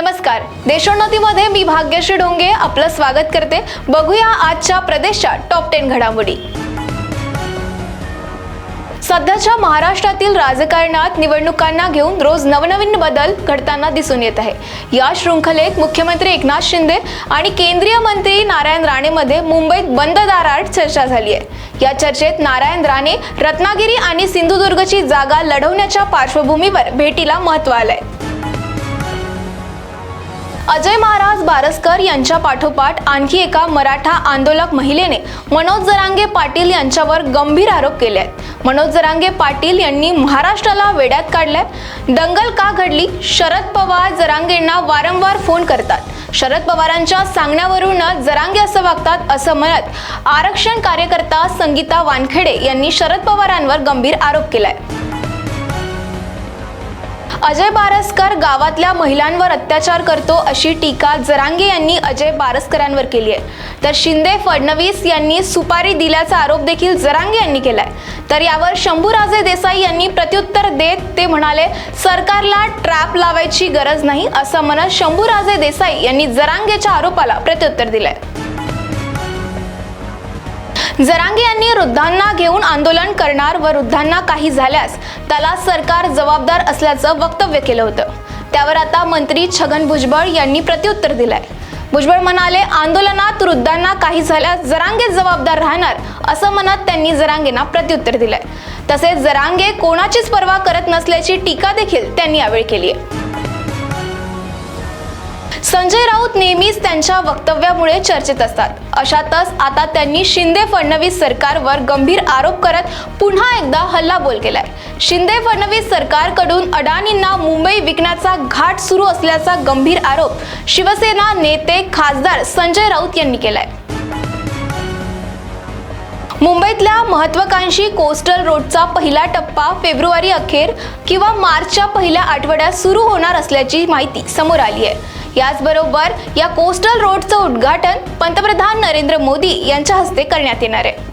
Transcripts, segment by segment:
नमस्कार. देशोन्नतीमध्ये मी भाग्यश्री डोंगे आपलं स्वागत करते. बघूया आजच्या प्रदेशच्या टॉप टेन घडामोडी. सध्याच्या महाराष्ट्रातील राजकारणात निवडणुकांना घेऊन रोज नवनवीन बदल घडताना दिसून येत आहे. या शृंखलेत मुख्यमंत्री एकनाथ शिंदे आणि केंद्रीय मंत्री नारायण राणेमध्ये मुंबईत बंद दाराआड चर्चा झाली आहे. या चर्चेत नारायण राणे रत्नागिरी आणि सिंधुदुर्गची जागा लढवण्याच्या पार्श्वभूमीवर भेटीला महत्त्व आलंय. अजय महाराज बारसकर यांच्या पाठोपाठ आणखी एका मराठा आंदोलक महिलेने मनोज जरांगे पाटील यांच्यावर गंभीर आरोप केले आहेत. मनोज जरांगे पाटील यांनी महाराष्ट्राला वेड्यात काढलंय. दंगल का घडली? शरद पवार जरांगेंना वारंवार फोन करतात. शरद पवारांच्या सांगण्यावरूनच जरांगे असं वागतात असं म्हणत आरक्षण कार्यकर्ता संगीता वानखेडे यांनी शरद पवारांवर गंभीर आरोप केलाय. अजय बारसकर गावातल्या महिलांवर अत्याचार करतो अशी टीका जरांगे यांनी अजय बारसकरांवर केली आहे. तर शिंदे फडणवीस यांनी सुपारी दिल्याचा आरोप देखील जरांगे यांनी केलाय. तर यावर शंभूराजे देसाई यांनी प्रत्युत्तर देत ते म्हणाले सरकारला ट्रॅप लावायची गरज नाही असं म्हणत शंभूराजे देसाई यांनी जरांगेच्या आरोपाला प्रत्युत्तर दिलंय. जरांगे यांनी वृद्धांना घेऊन आंदोलन करणार व वृद्धांना काही झाल्यास त्याला सरकार जबाबदार असल्याचं वक्तव्य केलं होतं. त्यावर आता मंत्री छगन भुजबळ यांनी प्रत्युत्तर दिलंय. भुजबळ म्हणाले आंदोलनात वृद्धांना काही झाल्यास जरांगे जबाबदार राहणार असं म्हणत त्यांनी जरांगेंना प्रत्युत्तर दिलंय. तसेच जरांगे कोणाचीच पर्वा करत नसल्याची टीका देखील त्यांनी यावेळी केली आहे. संजय राऊत नेहमीच त्यांच्या वक्तव्यामुळे चर्चेत असतात. अशातच आता त्यांनी शिंदे फडणवीस सरकारवर गंभीर आरोप करत पुन्हा एकदा हल्लाबोल केलाय. शिंदे फडणवीस सरकारकडून अडाणींना मुंबई विकण्याचा घाट सुरू असल्याचा गंभीर आरोप शिवसेना नेते खासदार संजय राऊत यांनी केलाय. मुंबईतल्या महत्वाकांक्षी कोस्टल रोडचा पहिला टप्पा फेब्रुवारी अखेर किंवा मार्चच्या पहिल्या आठवड्यात सुरू होणार असल्याची माहिती समोर आली आहे. याचबरोबर या कोस्टल रोडचं उद्घाटन पंतप्रधान नरेंद्र मोदी यांच्या हस्ते करण्यात येणार आहे.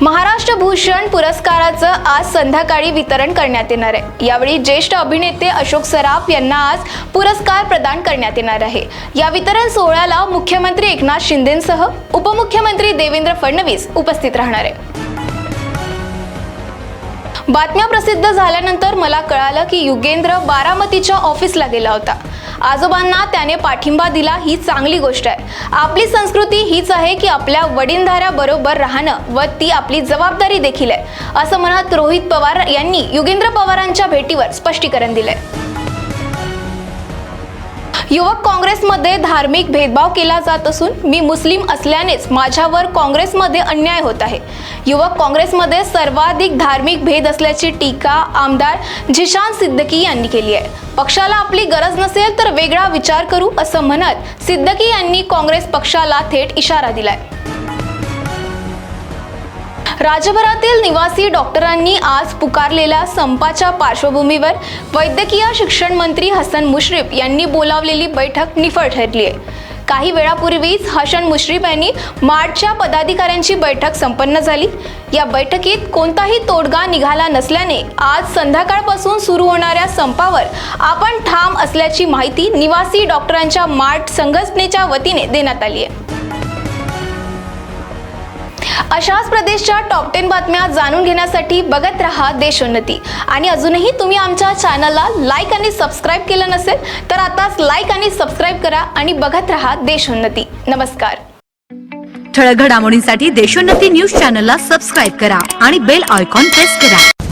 महाराष्ट्र भूषण पुरस्काराचं आज संध्याकाळी वितरण करण्यात येणार आहे. यावेळी ज्येष्ठ अभिनेते अशोक सराफ यांना आज पुरस्कार प्रदान करण्यात येणार आहे. या वितरण सोहळ्याला मुख्यमंत्री एकनाथ शिंदेसह उपमुख्यमंत्री देवेंद्र फडणवीस उपस्थित राहणार आहे. बातम्या प्रसिद्ध झाल्यानंतर मला कळालं की युगेंद्र बारामतीच्या ऑफिसला गेला होता. आजोबांना त्याने पाठिंबा दिला ही चांगली गोष्ट आहे. आपली संस्कृती हीच आहे की आपल्या वडीलधाऱ्याबरोबर राहणं व ती आपली जबाबदारी देखील आहे असं म्हणत रोहित पवार यांनी युगेंद्र पवारांच्या भेटीवर स्पष्टीकरण दिलंय. युवक काँग्रेसमध्ये धार्मिक भेदभाव केला जात असून मी मुस्लिम असल्यानेच माझ्यावर काँग्रेसमध्ये अन्याय होत आहे. युवक काँग्रेसमध्ये सर्वाधिक धार्मिक भेद असल्याची टीका आमदार झिशान सिद्दकी यांनी केली आहे. पक्षाला आपली गरज नसेल तर वेगळा विचार करू असं म्हणत सिद्दकी यांनी काँग्रेस पक्षाला थेट इशारा दिलाय. राज्यभरातील निवासी डॉक्टरांनी आज पुकारलेल्या संपाच्या पार्श्वभूमीवर वैद्यकीय शिक्षण मंत्री हसन मुश्रीफ यांनी बोलावलेली बैठक निफळ ठरली आहे. काही वेळापूर्वीच हसन मुश्रीफ यांनी मार्चच्या पदाधिकाऱ्यांची बैठक संपन्न झाली. या बैठकीत कोणताही तोडगा निघाला नसल्याने आज संध्याकाळपासून सुरू होणाऱ्या संपावर आपण ठाम असल्याची माहिती निवासी डॉक्टरांच्या मार्ट संघटनेच्या वतीने देण्यात आली आहे. अशाच प्रदेशच्या टॉप टेन बातम्या जाणून घेण्यासाठी बघत रहा देशोन्नती. आणि अजूनही तुम्ही आमच्या चॅनलला लाईक आणि सबस्क्राईब केलं नसेल तर आताच लाईक आणि सबस्क्राईब करा आणि बघत रहा देशोन्नती. नमस्कार. ठळक घडामोडींसाठी देशोन्नती न्यूज चॅनलला सबस्क्राईब करा आणि बेल आयकॉन प्रेस करा.